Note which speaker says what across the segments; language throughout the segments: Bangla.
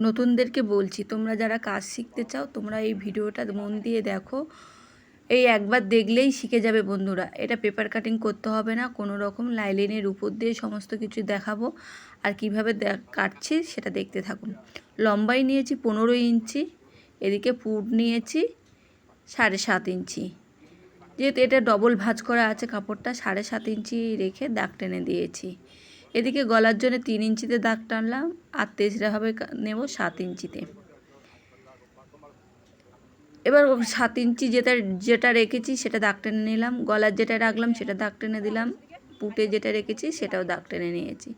Speaker 1: নতুনদেরকে বলছি, তোমরা যারা কাজ শিখতে চাও, তোমরা এই ভিডিওটা মন দিয়ে দেখো। এই একবার দেখলেই শিখে যাবে বন্ধুরা। এটা পেপার কাটিং করতে হবে না, কোনো রকম লাইলিনের উপর দিয়ে সমস্ত কিছু দেখাবো। আর কীভাবে কাটছি সেটা দেখতে থাকুন। লম্বাই নিয়েছি পনেরো ইঞ্চি, এদিকে পুট নিয়েছি সাড়ে সাত ইঞ্চি। যেহেতু এটা ডবল ভাঁজ করা আছে কাপড়টা, সাড়ে সাত ইঞ্চি রেখে দাগ টেনে দিয়েছি। এদিকে গলার জন্য তিন ইঞ্চিতে দাগ টানলাম আর তেসরাভাবে নেব সাত ইঞ্চিতে। এবার সাত ইঞ্চি যেটা যেটা রেখেছি সেটা দাগ টেনে নিলাম। গলার যেটা রাখলাম সেটা দাগ টেনে দিলাম। পুটে যেটা রেখেছি সেটাও দাগ টেনে নিয়েছি।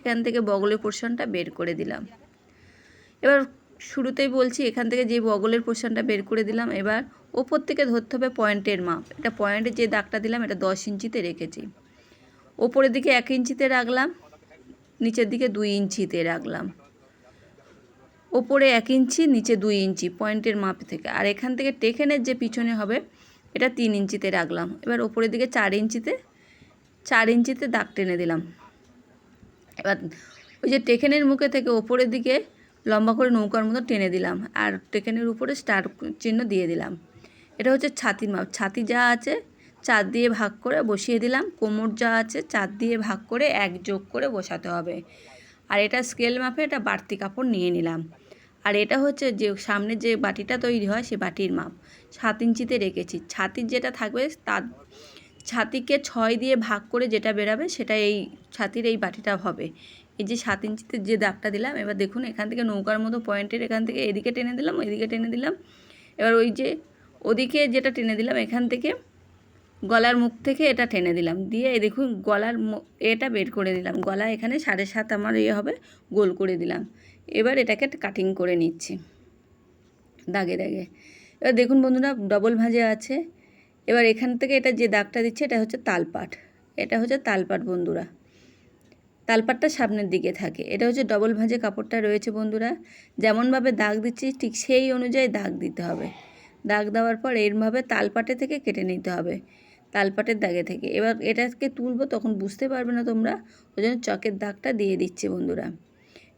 Speaker 1: এখান থেকে বগলের পোর্শনটা বের করে দিলাম। এবার শুরুতেই বলছি এখান থেকে যে বগলের পোর্শনটা বের করে দিলাম, এবার ওপর থেকে ধরতে হবে পয়েন্টের মাপ। এটা পয়েন্টে যে দাগটা দিলাম, এটা দশ ইঞ্চিতে রেখেছি। ওপরের দিকে এক ইঞ্চিতে রাখলাম, নিচের দিকে দুই ইঞ্চিতে রাখলাম। ওপরে এক ইঞ্চি, নিচে দুই ইঞ্চি পয়েন্টের মাপ থেকে। আর এখান থেকে টেকেনের যে পিছনে হবে, এটা তিন ইঞ্চিতে রাখলাম। এবার ওপরের দিকে চার ইঞ্চিতে চার ইঞ্চিতে দাগ টেনে দিলাম। এবার ওই যে টেকেনের মুখে থেকে ওপরের দিকে লম্বা করে নৌকার মতো টেনে দিলাম আর টেকেনের উপরে স্টার চিহ্ন দিয়ে দিলাম। এটা হচ্ছে ছাতির মাপ। ছাতি যা আছে চার দিয়ে ভাগ করে বসিয়ে দিলাম। কোমর যা আছে চার দিয়ে ভাগ করে এক যোগ করে বসাতে হবে। আর এটা স্কেল মাপে এটা বাড়তি কাপড় নিয়ে নিলাম। আর এটা হচ্ছে যে সামনে যে বাটিটা তৈরি হয় সে বাটির মাপ। সাত ইঞ্চিতে রেখেছি। ছাতির যেটা থাকবে তার ছাতিকে ছয় দিয়ে ভাগ করে যেটা বেরাবে সেটা এই ছাতির এই বাটিটা হবে। এই যে সাত ইঞ্চিতে যে দাগটা দিলাম, এবার দেখুন এখান থেকে নৌকার মতো পয়েন্টের এখান থেকে এদিকে টেনে দিলাম এদিকে টেনে দিলাম। এবার ওই যে ওদিকে যেটা টেনে দিলাম এখান থেকে গলার মুখ থেকে এটা টেনে দিলাম। দিয়ে এই দেখুন, গলার এটা বের করে দিলাম। গলা এখানে সাড়ে সাত আমার ইয়ে হবে, গোল করে দিলাম। এবার এটাকে কাটিং করে নিচ্ছি, দাগে দাগে। এবার দেখুন বন্ধুরা ডবল ভাঁজে আছে। এবার এখান থেকে এটা যে দাগটা দিচ্ছে, এটা হচ্ছে তালপাট। এটা হচ্ছে তালপাট বন্ধুরা। তালপাটটা সামনের দিকে থাকে। এটা হচ্ছে ডবল ভাঁজে কাপড়টা রয়েছে বন্ধুরা। যেমনভাবে দাগ দিচ্ছি, ঠিক সেই অনুযায়ী দাগ দিতে হবে। দাগ দেওয়ার পর এরভাবে তালপাটে থেকে কেটে নিতে হবে। তালপাটের দাগে থেকে। এবার এটাকে তুলবো, তখন বুঝতে পারবে না তোমরা। ওই জন্য চকের দাগটা দিয়ে দিচ্ছি বন্ধুরা।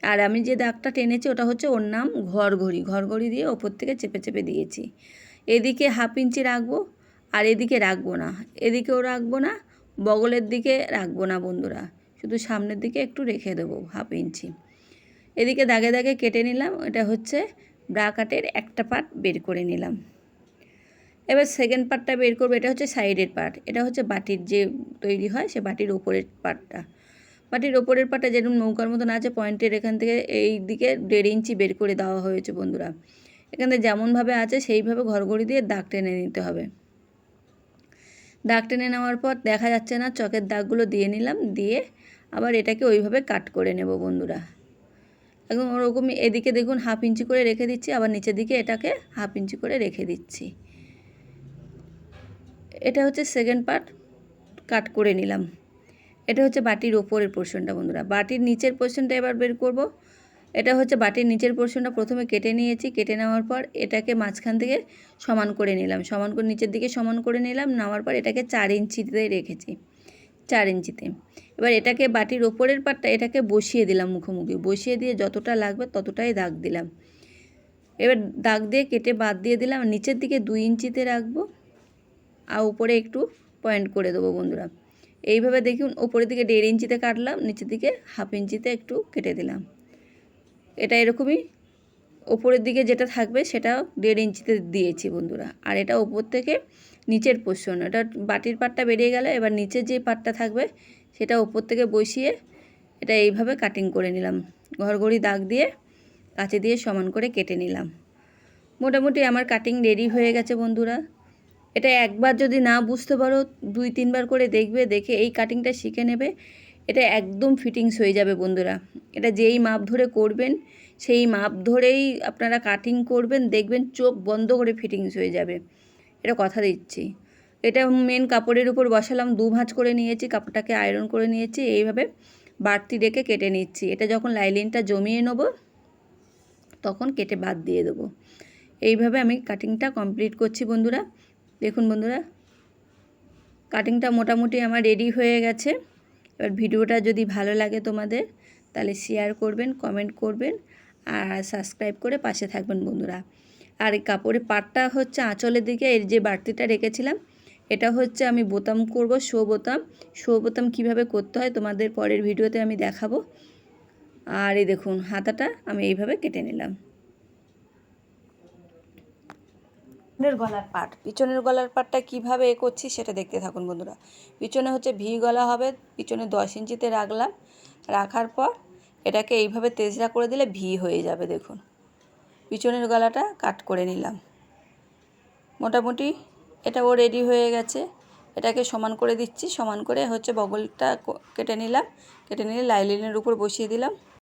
Speaker 1: আর আমি যে দাগটা টেনেছি, ওটা হচ্ছে ওর নাম ঘরঘড়ি। ঘরঘড়ি দিয়ে ওপর থেকে চেপে চেপে দিয়েছি। এদিকে হাফ ইঞ্চি রাখব, আর এদিকে রাখব না। এদিকেও রাখব না, বগলের দিকে রাখব না বন্ধুরা। শুধু সামনের দিকে একটু রেখে দেবো হাফ ইঞ্চি। এদিকে দাগে দাগে কেটে নিলাম, এটা হচ্ছে ব্রা কাটের একটা পার্ট বের করে নিলাম। এবার সেকেন্ড পার্টটা বের করব, এটা হচ্ছে সাইডের পার্ট এটা হচ্ছে বাটির যে তৈরি হয়, সে বাটির ওপরের পার্টটা বাটির ওপরের পার্টটা যেরকম নৌকার মতন আছে পয়েন্টের এখান থেকে এই দিকে দেড় ইঞ্চি বের করে দেওয়া হয়েছে বন্ধুরা। এখানে যেমনভাবে আছে, সেইভাবে ঘরঘড়ি দিয়ে দাগ টেনে নিতে হবে। দাগ টেনে নেওয়ার পর দেখা যাচ্ছে না, চকের দাগগুলো দিয়ে নিলাম, দিয়ে আবার এটাকে ওইভাবে কাট করে নেব বন্ধুরা। একদম ওরকমই, এদিকে দেখুন হাফ ইঞ্চি করে রেখে দিচ্ছি, আবার নিচের দিকে এটাকে হাফ ইঞ্চি করে রেখে দিচ্ছি। এটা হচ্ছে সেকেন্ড পার্ট কাট করে নিলাম। এটা হচ্ছে বাটির ওপরের পোর্শনটা বন্ধুরা। বাটির নিচের পোর্শনটা এবার বের করব। এটা হচ্ছে বাটির নিচের পোর্শনটা প্রথমে কেটে নিয়েছি। কেটে নেওয়ার পর এটাকে মাঝখান থেকে সমান করে নিলাম। সমান করে নিচের দিকে সমান করে নিলাম। নেওয়ার পর এটাকে চার ইঞ্চিতে রেখেছি। চার ইঞ্চিতে। এবার এটাকে বাটির ওপরের পাটটা এটাকে বসিয়ে দিলাম মুখোমুখি। বসিয়ে দিয়ে যতটা লাগবে ততটাই দাগ দিলাম। এবার দাগ দিয়ে কেটে বাদ দিয়ে দিলাম। নিচের দিকে দুই ইঞ্চিতে রাখব। আর উপরে একটু পয়েন্ট করে দেবো বন্ধুরা। এইভাবে দেখুন ওপরের দিকে দেড় ইঞ্চিতে কাটলাম, নিচের দিকে হাফ ইঞ্চিতে একটু কেটে দিলাম। এটা এরকমই ওপরের দিকে যেটা থাকবে সেটা দেড় ইঞ্চিতে দিয়েছি বন্ধুরা। আর এটা ওপর থেকে নিচের পোষণ এটা বাটির পাটটা বেরিয়ে গেল, এবার নিচের যে পাটটা থাকবে সেটা ওপর থেকে বসিয়ে এটা এইভাবে কাটিং করে নিলাম। ঘরঘড়ি দাগ দিয়ে কাঁচি দিয়ে সমান করে কেটে নিলাম। মোটামুটি আমার কাটিং রেডি হয়ে গেছে বন্ধুরা। এটা একবার যদি না বুঝতে পারো, দুই, তিনবার করে দেখবে, দেখে এই কাটিংটা শিখে নেবে, এটা একদম ফিটিংস হয়ে যাবে বন্ধুরা। এটা যেই মাপ ধরে করবেন, সেই মাপ ধরেই আপনারা কাটিং করবেন, দেখবেন চোখ বন্ধ করে ফিটিংস হয়ে যাবে। এটা কথা দিচ্ছি। এটা মেন কাপড়ের উপর বসালাম, দু ভাঁজ করে নিয়েছি, কাপড়টাকে আয়রন করে নিয়েছি, এইভাবে বাড়তি রেখে কেটে নিচ্ছি। এটা যখন লাইলিনটা জমিয়ে নেব, তখন কেটে বাদ দিয়ে দেবো। এইভাবে আমি কাটিংটা কমপ্লিট করছি বন্ধুরা। দেখুন বন্ধুরা কাটিংটা মোটামুটি আমার রেডি হয়ে গেছে। এবার ভিডিওটা যদি ভালো লাগে তোমাদের, তাহলে শেয়ার করবেন কমেন্ট করবেন, আর সাবস্ক্রাইব করে পাশে থাকবেন বন্ধুরা। আর এই কাপড়ের পাটটা হচ্ছে আঁচলের দিকে, এর যে বাড়তিটা রেখেছিলাম, এটা হচ্ছে আমি বোতাম করব শো বোতাম। শো বোতাম কীভাবে করতে হয় তোমাদের পরের ভিডিওতে আমি দেখাবো। আর এই দেখুন, হাতাটা আমি এইভাবে কেটে নিলাম। পিছনের গলার পাট। পিছনের গলার পাটটা কীভাবে এ করছি সেটা দেখতে থাকুন বন্ধুরা। পিছনে হচ্ছে ভি গলা হবে, পিছনে দশ ইঞ্চিতে রাখলাম। রাখার পর এটাকে এইভাবে তেজরা করে দিলে ভি হয়ে যাবে, দেখুন। পিছনের গলাটা কাট করে নিলাম। মোটামুটি এটাও রেডি হয়ে গেছে। এটাকে সমান করে দিচ্ছি। সমান করে হচ্ছে বগলটা কেটে নিলাম। কেটে নিয়ে লাইলিনের উপর বসিয়ে দিলাম।